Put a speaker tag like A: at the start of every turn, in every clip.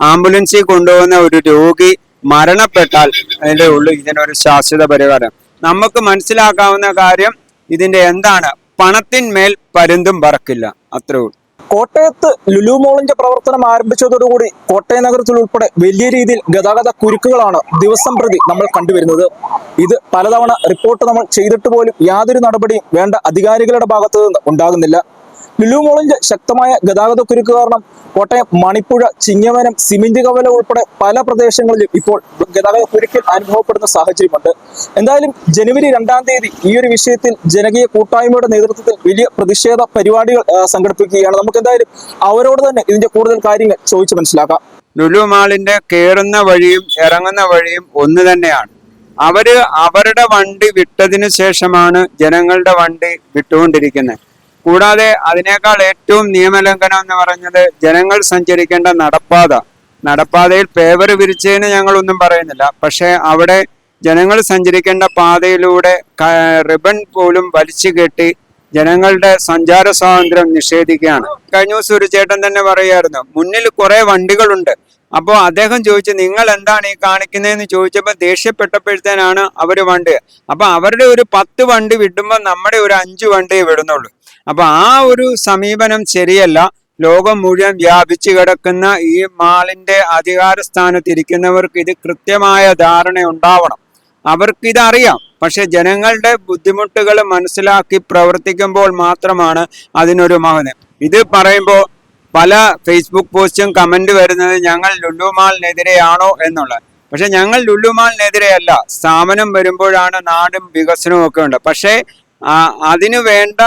A: ആംബുലൻസിൽ കൊണ്ടുപോകുന്ന ഒരു രോഗി മരണപ്പെട്ടാൽ അതിന്റെ ഉള്ളു ഇതിനൊരു ശാശ്വത പരിഹാരം. നമുക്ക് മനസ്സിലാക്കാവുന്ന കാര്യം ഇതിന്റെ എന്താണ്? പണത്തിന്മേൽ പരുന്തും പറക്കില്ല. അത്രേ ഉള്ളൂ.
B: കോട്ടയത്ത് ലുലു മോളിന്റെ പ്രവർത്തനം ആരംഭിച്ചതോടുകൂടി കോട്ടയം നഗരത്തിൽ ഉൾപ്പെടെ വലിയ രീതിയിൽ ഗതാഗത കുരുക്കുകളാണ് ദിവസം പ്രതി നമ്മൾ കണ്ടുവരുന്നത്. ഇത് പലതവണ റിപ്പോർട്ട് നമ്മൾ ചെയ്തിട്ട് പോലും യാതൊരു നടപടിയും വേണ്ട അധികാരികളുടെ ഭാഗത്തു നിന്ന് ഉണ്ടാകുന്നില്ല. ലുലു മോളിൽ ശക്തമായ ഗതാഗത കുരുക്ക് കാരണം കോട്ടയം മണിപ്പുഴ ചിങ്ങവനം സിമിന്റ് കവല ഉൾപ്പെടെ പല പ്രദേശങ്ങളിലും ഇപ്പോൾ ഗതാഗത കുരുക്കിൽ അനുഭവപ്പെടുന്ന സാഹചര്യമുണ്ട്. എന്തായാലും ജനുവരി രണ്ടാം തീയതി ഈ ഒരു വിഷയത്തിൽ ജനകീയ കൂട്ടായ്മയുടെ നേതൃത്വത്തിൽ വലിയ പ്രതിഷേധ പരിപാടികൾ സംഘടിപ്പിക്കുകയാണ്. നമുക്ക് എന്തായാലും അവരോട് തന്നെ ഇതിന്റെ കൂടുതൽ കാര്യങ്ങൾ ചോദിച്ചു മനസ്സിലാക്കാം.
A: ലുലു മാളിന്റെ കയറുന്ന വഴിയും ഇറങ്ങുന്ന വഴിയും ഒന്ന് തന്നെയാണ്. അവർ അവരുടെ വണ്ടി വിട്ടതിനു ശേഷമാണ് ജനങ്ങളുടെ വണ്ടി വിട്ടുകൊണ്ടിരിക്കുന്നത്. കൂടാതെ അതിനേക്കാൾ ഏറ്റവും നിയമലംഘനം എന്ന് പറഞ്ഞത് ജനങ്ങൾ സഞ്ചരിക്കേണ്ട നടപ്പാത. നടപ്പാതയിൽ പേവർ വിരിച്ചതിന് ഞങ്ങളൊന്നും പറയുന്നില്ല. പക്ഷേ അവിടെ ജനങ്ങൾ സഞ്ചരിക്കേണ്ട പാതയിലൂടെ റിബൺ പോലും വലിച്ചു കെട്ടി ജനങ്ങളുടെ സഞ്ചാര സ്വാതന്ത്ര്യം നിഷേധിക്കുകയാണ്. കഴിഞ്ഞ ദിവസം ഒരു ചേട്ടൻ തന്നെ പറയുമായിരുന്നു മുന്നിൽ കുറെ വണ്ടികളുണ്ട്. അപ്പോൾ അദ്ദേഹം ചോദിച്ചു നിങ്ങൾ എന്താണ് ഈ കാണിക്കുന്നതെന്ന് ചോദിച്ചപ്പോൾ ദേഷ്യപ്പെട്ടപ്പോഴത്തേനാണ് അവർ വണ്ടി അപ്പോൾ അവരുടെ ഒരു പത്ത് വണ്ടി വിടുമ്പോൾ നമ്മുടെ ഒരു അഞ്ച് വണ്ടിയെ വിടുന്നുള്ളൂ. അപ്പൊ ആ ഒരു സമീപനം ശരിയല്ല. ലോകം മുഴുവൻ വ്യാപിച്ചു കിടക്കുന്ന ഈ മാളിന്റെ അധികാര സ്ഥാനത്ത് ഇരിക്കുന്നവർക്ക് ഇത് കൃത്യമായ ധാരണ ഉണ്ടാവണം. അവർക്ക് ഇതറിയാം പക്ഷെ ജനങ്ങളുടെ ബുദ്ധിമുട്ടുകൾ മനസ്സിലാക്കി പ്രവർത്തിക്കുമ്പോൾ മാത്രമാണ് അതിനൊരു മഹനം ഇത് പറയുമ്പോൾ പല ഫേസ്ബുക്ക് പോസ്റ്റും കമന്റ് വരുന്നത് ഞങ്ങൾ ലുല്ലുമാളിനെതിരെയാണോ എന്നുള്ളത്. പക്ഷെ ഞങ്ങൾ ലുല്ലുമാളിനെതിരെയല്ല സ്ഥാപനം വരുമ്പോഴാണ് നാടും വികസനവും ഒക്കെ ഉണ്ട്. പക്ഷേ അതിനു വേണ്ട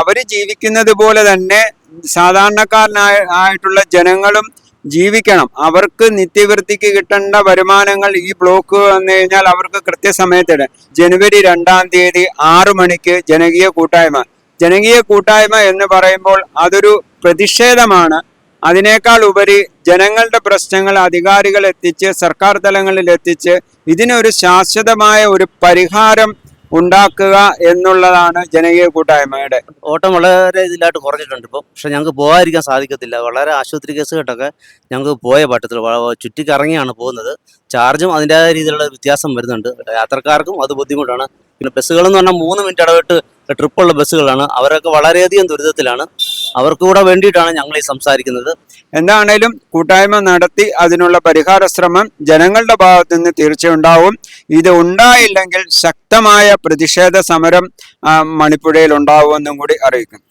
A: അവർ ജീവിക്കുന്നത് പോലെ തന്നെ സാധാരണക്കാരനായ ആയിട്ടുള്ള ജനങ്ങളും ജീവിക്കണം. അവർക്ക് നിത്യവൃത്തിക്ക് കിട്ടേണ്ട വരുമാനങ്ങൾ ഈ ബ്ലോക്ക് വന്നു കഴിഞ്ഞാൽ അവർക്ക് കൃത്യസമയത്തിന് ജനുവരി രണ്ടാം തീയതി ആറു മണിക്ക് ജനകീയ കൂട്ടായ്മ. ജനകീയ കൂട്ടായ്മ എന്ന് പറയുമ്പോൾ അതൊരു പ്രതിഷേധമാണ്. അതിനേക്കാൾ ഉപരി ജനങ്ങളുടെ പ്രശ്നങ്ങൾ അധികാരികൾ എത്തിച്ച് സർക്കാർ തലങ്ങളിൽ എത്തിച്ച് ഇതിനൊരു ശാശ്വതമായ ഒരു പരിഹാരം ഉണ്ടാക്കുക എന്നുള്ളതാണ് ജനകീയ കൂട്ടായ്മയുടെ.
C: ഓട്ടം വളരെ ഇതിലായിട്ട് കുറഞ്ഞിട്ടുണ്ട് ഇപ്പം. പക്ഷെ ഞങ്ങൾക്ക് പോകാതിരിക്കാൻ സാധിക്കത്തില്ല. വളരെ ആശുപത്രി കേസുകെട്ടൊക്കെ ഞങ്ങൾക്ക് പോയ പറ്റത്തിൽ ചുറ്റിക്കറങ്ങിയാണ് പോകുന്നത്. ചാർജും അതിന്റെതായ രീതിയിലുള്ള വ്യത്യാസം വരുന്നുണ്ട്. യാത്രക്കാർക്കും അത് ബുദ്ധിമുട്ടാണ്. പിന്നെ ബസ്സുകൾ എന്ന് പറഞ്ഞാൽ മൂന്ന് മിനിറ്റ് ഇടവിട്ട് ട്രിപ്പുള്ള ബസ്സുകളാണ്. അവരൊക്കെ വളരെയധികം ദുരിതത്തിലാണ്. അവർക്കൂടെ വേണ്ടിയിട്ടാണ് ഞങ്ങൾ ഈ സംസാരിക്കുന്നത്.
A: എന്താണേലും കൂട്ടായ്മ നടത്തി അതിനുള്ള പരിഹാര ശ്രമം ജനങ്ങളുടെ ഭാഗത്തു നിന്ന് തീർച്ചയുണ്ടാവും. ഇത് ഉണ്ടായില്ലെങ്കിൽ ശക്തമായ പ്രതിഷേധ സമരം മണിപ്പുഴയിൽ ഉണ്ടാവുമെന്നും കൂടി അറിയിക്കുന്നു.